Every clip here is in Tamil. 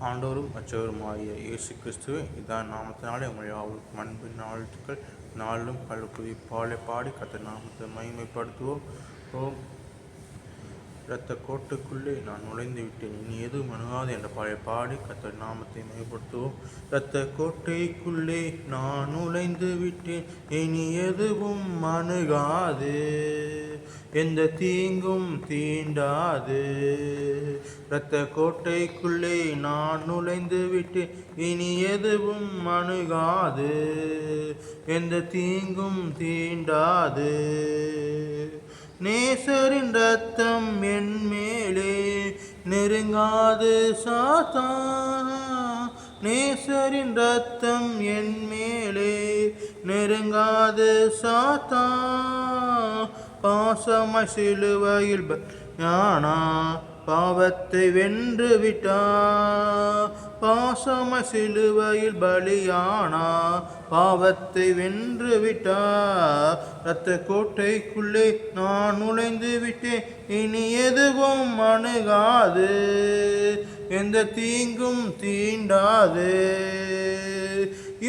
ஆண்டோரும் அச்சவருமாகிய இயேசு கிறிஸ்துவே இதான் நாமத்தினாலே உங்களை அவளுக்கு அன்பின் நாளுக்கள் நாளும் கழுக்குதி பாலை பாடி கத்த நாமத்தை மகிமைப்படுத்துவோம். ஓம். இரத்த கோட்டுக்குள்ளே நான் நுழைந்து விட்டேன். இனி எதுவும் அணுகாது என்ற பழைய பாடி கத்த நாமத்தை மேம்படுத்துவோம். இரத்த கோட்டைக்குள்ளே நான் நுழைந்து விட்டேன். இனி எதுவும் அணுகாது. எந்த தீங்கும் தீண்டாது. இரத்த கோட்டைக்குள்ளே நான் நுழைந்து விட்டேன். இனி எதுவும் அணுகாது. எந்த தீங்கும் தீண்டாது. நேசரின் ரத்தம் என் மேலே நெருங்காது சாத்தா நேசரின் ரத்தம் என் மேலே நெருங்காது சாத்தா பாசம சிலுவையில் ஞானா பாவத்தை வென்று விட்டா பாசம சிலுவையில் பலியானா பாவத்தை வென்று விட்டா இரத்த கோட்டைக்குள்ளே நான் நுழைந்து விட்டேன் இனி எதுவும் அணுகாது எந்த தீங்கும் தீண்டாது.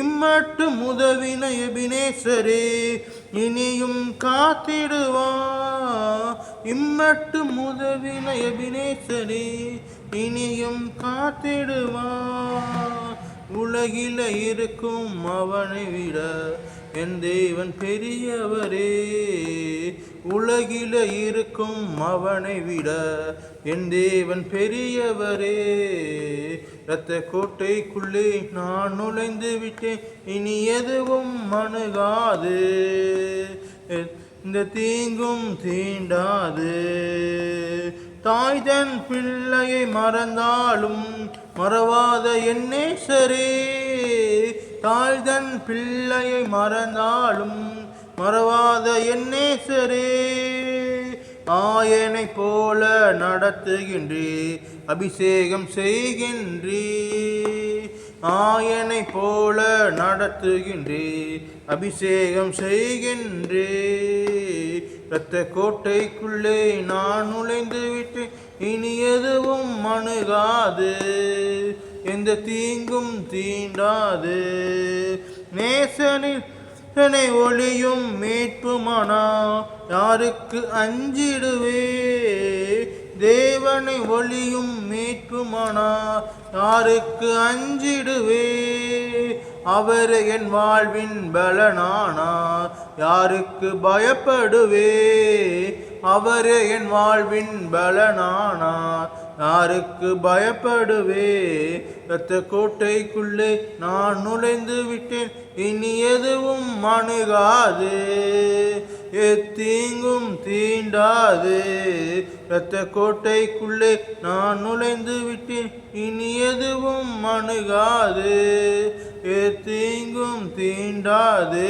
இம்மட்டும் உதவின எபினேசரே இனியும் காத்திடுவான் இம்மட்டும் உதவின எபினேசரே இனியும் காத்திடுவான் உலகில இருக்கும் அவனை விட என் தேவன் பெரியவரே. உலகில இருக்கும் அவனை விட என் தேவன் பெரியவரே. இரத்த கோட்டைக்குள்ளே நான் நுழைந்து விட்டேன். இனி எதுவும் அணுகாது. இந்த தீங்கும் தீண்டாது. தாய் தன் பிள்ளையை மறந்தாலும் மறவாத என்னே சரி. தாய் தன் பிள்ளையை மறந்தாலும் மறவாத என்னே சரி. ஆயனை போல நடத்துகின்றே அபிஷேகம் செய்கின்றே. ஆயனை போல நடத்துகின்றே அபிஷேகம் செய்கின்றே இரத்த கோட்டைக்குள்ளே நான் நுழைந்து விட்டேன் இனி எதுவும் அணுகாது. எந்த தீங்கும் தீண்டாது. நேசனில் என்னை ஒளியும் மீட்புமானா யாருக்கு அஞ்சிடுவே? தேவனை ஒளியும் மீட்புமானா? யாருக்கு அஞ்சிடுவே? அவர் என் வாழ்வின் பலனானா? யாருக்கு பயப்படுவே? அவர் என் வாழ்வின் பலனானா? யாருக்கு பயப்படுவே? இரத்த கோட்டைக்குள்ளே நான் நுழைந்து விட்டேன். இனி எதுவும் அணுகாது. எத்தீங்கும் தீண்டாது. இரத்த கோட்டைக்குள்ளே நான் நுழைந்து விட்டேன் இனி எதுவும் அணுகாது. எத்தீங்கும் தீண்டாது.